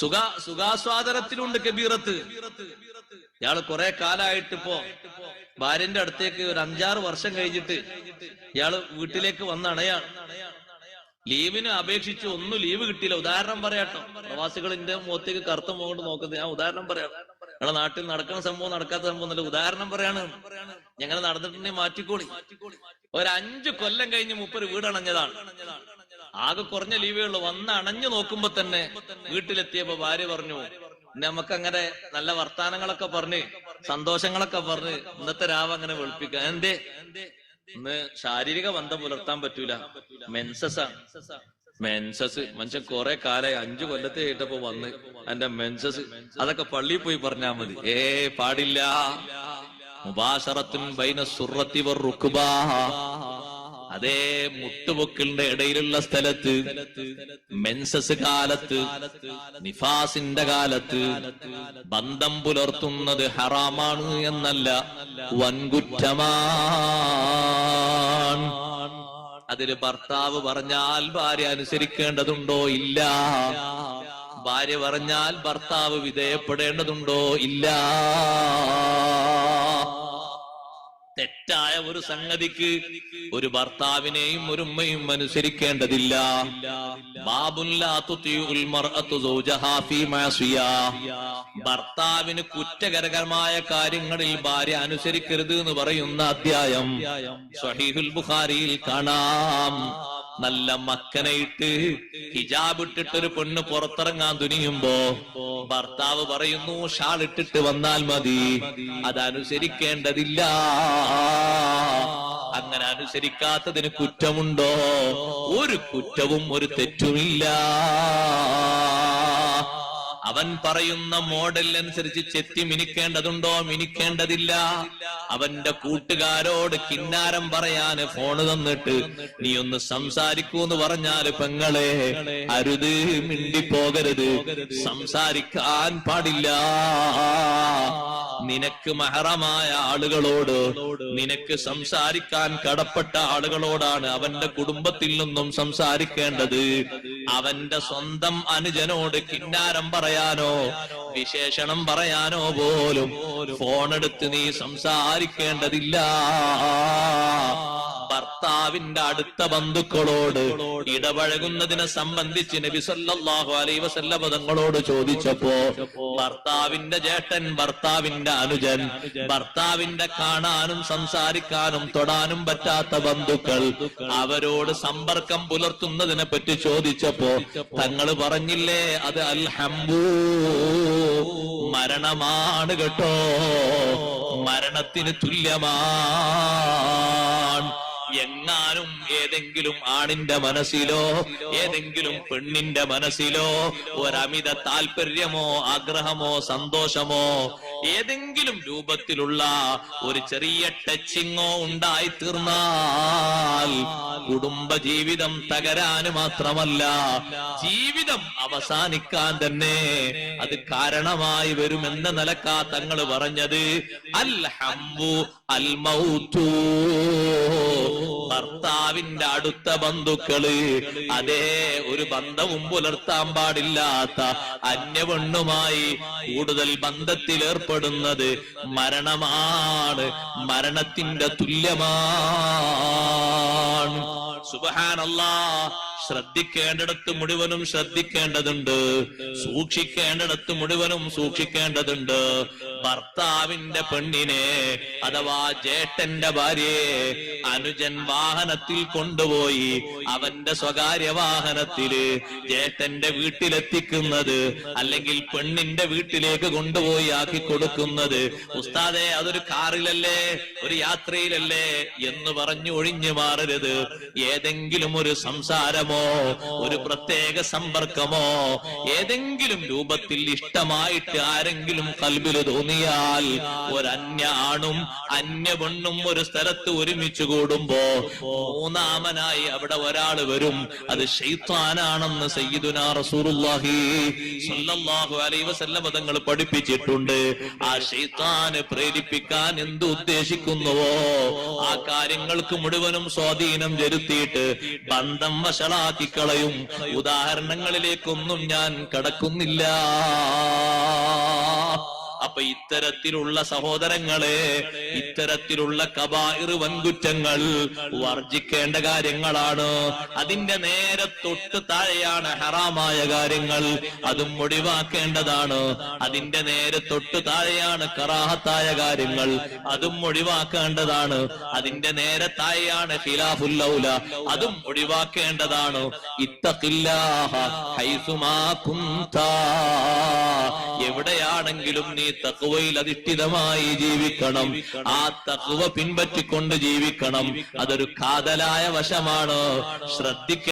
സുഖ സുഖാസ്വാദനത്തിലുണ്ട് കബീറത്ത്. ഇയാൾ കുറെ കാലായിട്ട് ഇപ്പോ ഭാര്യന്റെ അടുത്തേക്ക് ഒരു അഞ്ചാറ് വർഷം കഴിഞ്ഞിട്ട് ഇയാൾ വീട്ടിലേക്ക് വന്ന് അണയാണ് ലീവിന് അപേക്ഷിച്ച് ഒന്നും ലീവ് കിട്ടിയില്ല. ഉദാഹരണം പറയാട്ടോ പ്രവാസികളിന്റെ മുഖത്തേക്ക് കറുത്ത മുഖം നോക്കുന്നത് ഞാൻ ഉദാഹരണം പറയാം. ഞങ്ങളെ നാട്ടിൽ നടക്കുന്ന സംഭവം നടക്കാത്ത സംഭവം എന്നല്ല ഉദാഹരണം പറയാണ്. ഞങ്ങൾ നടന്നിട്ടുണ്ടെങ്കിൽ മാറ്റിക്കോളി. ഒരു അഞ്ചു കൊല്ലം കഴിഞ്ഞ് മുപ്പര് വീടണഞ്ഞതാണ് ആകെ കുറഞ്ഞ ലീവേ ഉള്ളൂ. വന്ന് അണഞ്ഞു നോക്കുമ്പോ തന്നെ വീട്ടിലെത്തിയപ്പോ ഭാര്യ പറഞ്ഞു നമുക്ക് അങ്ങനെ നല്ല വർത്താനങ്ങളൊക്കെ പറഞ്ഞ് സന്തോഷങ്ങളൊക്കെ പറഞ്ഞ് ഇന്നത്തെ രാവ് അങ്ങനെ വെളുപ്പിക്കാം. എന്തേ? ഇന്ന് ശാരീരിക ബന്ധം പുലർത്താൻ പറ്റൂല. മെൻസസ് ആണ് മെൻസസ് മനുഷ്യൻ കുറെ കാലായി അഞ്ചു കൊല്ലത്തെ ആയിട്ടപ്പോ വന്ന് എന്റെ മെൻസസ് അതൊക്കെ പള്ളിയിൽ പോയി പറഞ്ഞാ മതി. ഏ പാടില്ല. മുബാഷറത്തുൻ ബൈന സുറത്തി റുക്ബാ. അതേ മുട്ടുപൊക്കിളിന്റെ ഇടയിലുള്ള സ്ഥലത്ത് മെൻസസ് കാലത്ത് നിഫാസിന്റെ കാലത്ത് ബന്ധം പുലർത്തുന്നത് ഹറാമാണ് എന്നല്ല വൻകുറ്റമാണ്. അതിന് ഭർത്താവ് പറഞ്ഞാൽ ഭാര്യ അനുസരിക്കേണ്ടതുണ്ടോ ഇല്ല? ഭാര്യ പറഞ്ഞാൽ ഭർത്താവ് വിധേയപ്പെടേണ്ടതുണ്ടോ ഇല്ല? തെറ്റായ ഒരു സംഗതിക്ക് ഒരു ഭർത്താവിനെയും ഒരു ഉമ്മയും അനുസരിക്കേണ്ടതില്ല. ഭർത്താവിന് കുറ്റകരകരമായ കാര്യങ്ങളിൽ ഭാര്യ അനുസരിക്കരുത് എന്ന് പറയുന്ന അധ്യായം ബുഖാരിയിൽ കാണാം നല്ല മക്കനയിട്ട് ഹിജാബ് ഇട്ടിട്ട് ഒരു പെണ്ണ് പുറത്തിറങ്ങാൻ തുനിയുമ്പോ ഭർത്താവ് പറയുന്നു ഷാൾ ഇട്ടിട്ട് വന്നാൽ മതി. അതനുസരിക്കേണ്ടതില്ല അങ്ങനെ അനുസരിക്കാത്തതിന് കുറ്റമുണ്ടോ? ഒരു കുറ്റവും ഒരു തെറ്റുമില്ല. അവൻ പറയുന്ന മോഡൽ അനുസരിച്ച് ചെത്തി മിനിക്കേണ്ടതുണ്ടോ? മിനിക്കേണ്ടതില്ല. അവന്റെ കൂട്ടുകാരോട് കിന്നാരം പറയാന് ഫോണ് തന്നിട്ട് നീ ഒന്ന് സംസാരിക്കൂ എന്ന് പറഞ്ഞാൽ പെങ്ങളെ അരുത് മിണ്ടിപ്പോകരുത്. സംസാരിക്കാൻ പാടില്ല. നിനക്ക് മഹറമായ ആളുകളോട് നിനക്ക് സംസാരിക്കാൻ കടപ്പെട്ട ആളുകളോടാണ് അവന്റെ കുടുംബത്തിൽ നിന്നും സംസാരിക്കേണ്ടത്. അവന്റെ സ്വന്തം അനുജനോട് കിന്നാരം പറയാനോ വിശേഷണം പറയാനോ പോലും ഫോണെടുത്ത് നീ സംസാരിക്കേണ്ടതില്ല. ഭർത്താവിന്റെ അടുത്ത ബന്ധുക്കളോട് ഇടപഴകുന്നതിനെ സംബന്ധിച്ച് നബി അലൈഹി വസല്ലമ തങ്ങളോട് ചോദിച്ചപ്പോ ഭർത്താവിന്റെ ചേട്ടൻ ഭർത്താവിന്റെ അനുജൻ ഭർത്താവിന്റെ കാണാനും സംസാരിക്കാനും തൊടാനും പറ്റാത്ത ബന്ധുക്കൾ അവരോട് സമ്പർക്കം പുലർത്തുന്നതിനെ പറ്റി ചോദിച്ചപ്പോ തങ്ങൾ പറഞ്ഞില്ലേ അത് അൽഹംബൂ മരണമാണ് കേട്ടോ മരണത്തിന് തുല്യമാണ്. എങ്ങാനും ഏതെങ്കിലും ആണിന്റെ മനസ്സിലോ ഏതെങ്കിലും പെണ്ണിന്റെ മനസ്സിലോ ഒരമിത താല്പര്യമോ ആഗ്രഹമോ സന്തോഷമോ ഏതെങ്കിലും രൂപത്തിലുള്ള ഒരു ചെറിയ ടച്ചിങ്ങോ ഉണ്ടായി തീർന്നാൽ കുടുംബ ജീവിതം തകരാന് മാത്രമല്ല ജീവിതം അവസാനിക്കാൻ തന്നെ അത് കാരണമായി വരുമെന്ന നിലക്കാ തങ്ങൾ പറഞ്ഞത്. അൽ ഹംബു അൽ ഭർത്താവിന്റെ അടുത്ത ബന്ധുക്കൾ അതേ ഒരു ബന്ധവും പുലർത്താൻ പാടില്ലാത്ത അന്യവണ്ണുമായി കൂടുതൽ ബന്ധത്തിൽ ഏർപ്പെടുന്നത് മരണമാണ്. മരണത്തിന്റെ തുല്യമാണ്. സുബഹാനല്ലാ. ശ്രദ്ധിക്കേണ്ടിടത്ത് മുഴുവനും ശ്രദ്ധിക്കേണ്ടതുണ്ട്. സൂക്ഷിക്കേണ്ടിടത്ത് മുഴുവനും സൂക്ഷിക്കേണ്ടതുണ്ട്. ഭർത്താവിന്റെ പെണ്ണിനെ അഥവാ ജേട്ടന്റെ ഭാര്യയെ അനുജൻ വാഹനത്തിൽ കൊണ്ടുപോയി അവന്റെ സ്വകാര്യ വാഹനത്തിൽ ജേട്ടന്റെ വീട്ടിലെത്തിക്കുന്നത് അല്ലെങ്കിൽ പെണ്ണിന്റെ വീട്ടിലേക്ക് കൊണ്ടുപോയി ആക്കി കൊടുക്കുന്നത്. ഉസ്താദെ അതൊരു കാറിലല്ലേ? ഒരു യാത്രയിലല്ലേ? എന്ന് പറഞ്ഞു ഒഴിഞ്ഞു മാറരുത്. ഏതെങ്കിലും ഒരു സംസാരമോ ഒരു പ്രത്യേക സമ്പർക്കമോ ഏതെങ്കിലും രൂപത്തിൽ ഇഷ്ടമായിട്ട് ആരെങ്കിലും കൽബിൽ തോന്നിയാൽ ഒരന്യ ആണും അന്യ പെണ്ണും ഒരു സ്ഥലത്ത് ഒരുമിച്ച് കൂടുമ്പോ മൂന്നാമനായി അവിടെ ഒരാൾ വരും. അത് ഷെയ്ത്താനാണെന്ന് സയ്യിദുനാ അലൈഹി വസല്ലം തങ്ങൾ പഠിപ്പിച്ചിട്ടുണ്ട്. ആ ഷെയ്ത്താന് പ്രേരിപ്പിക്കാൻ എന്ത് ഉദ്ദേശിക്കുന്നുവോ? ആ കാര്യങ്ങൾക്ക് മുഴുവനും സ്വാധീനം ചെലുത്തിയിട്ട് ബന്ധം വഷളാ വഷളാക്കി കളയും. ഉദാഹരണങ്ങളിലേക്കൊന്നും ഞാൻ കടക്കുന്നില്ല. അപ്പൊ ഇത്തരത്തിലുള്ള സഹോദരങ്ങളെ ഇത്തരത്തിലുള്ള കബായിർ വൻകുറ്റങ്ങൾ വർജിക്കേണ്ട കാര്യങ്ങളാണ്. അതിന്റെ നേരെ തൊട്ട് താഴെയാണ് ഹറാമായ കാര്യങ്ങൾ. അതും ഒഴിവാക്കേണ്ടതാണ്. അതിന്റെ നേരെ തൊട്ട് താഴെയാണ് കറാഹത്തായ കാര്യങ്ങൾ. അതും ഒഴിവാക്കേണ്ടതാണ്. അതിന്റെ നേരെ താഴെയാണ് ഖിലാഫുല്ലൗല അതും ഒഴിവാക്കേണ്ടതാണ്. ഇത്തഖില്ലാഹ ഹൈസുമാ കുന്താ. എവിടെയാണെങ്കിലും നീ തക്കുവയിൽ അധിഷ്ഠിതമായി ജീവിക്കണം. ആ തക്കുവ പിൻപറ്റിക്കൊണ്ട് ജീവിക്കണം. അതൊരു കാതലായ വശമാണ്. ശ്രദ്ധിക്ക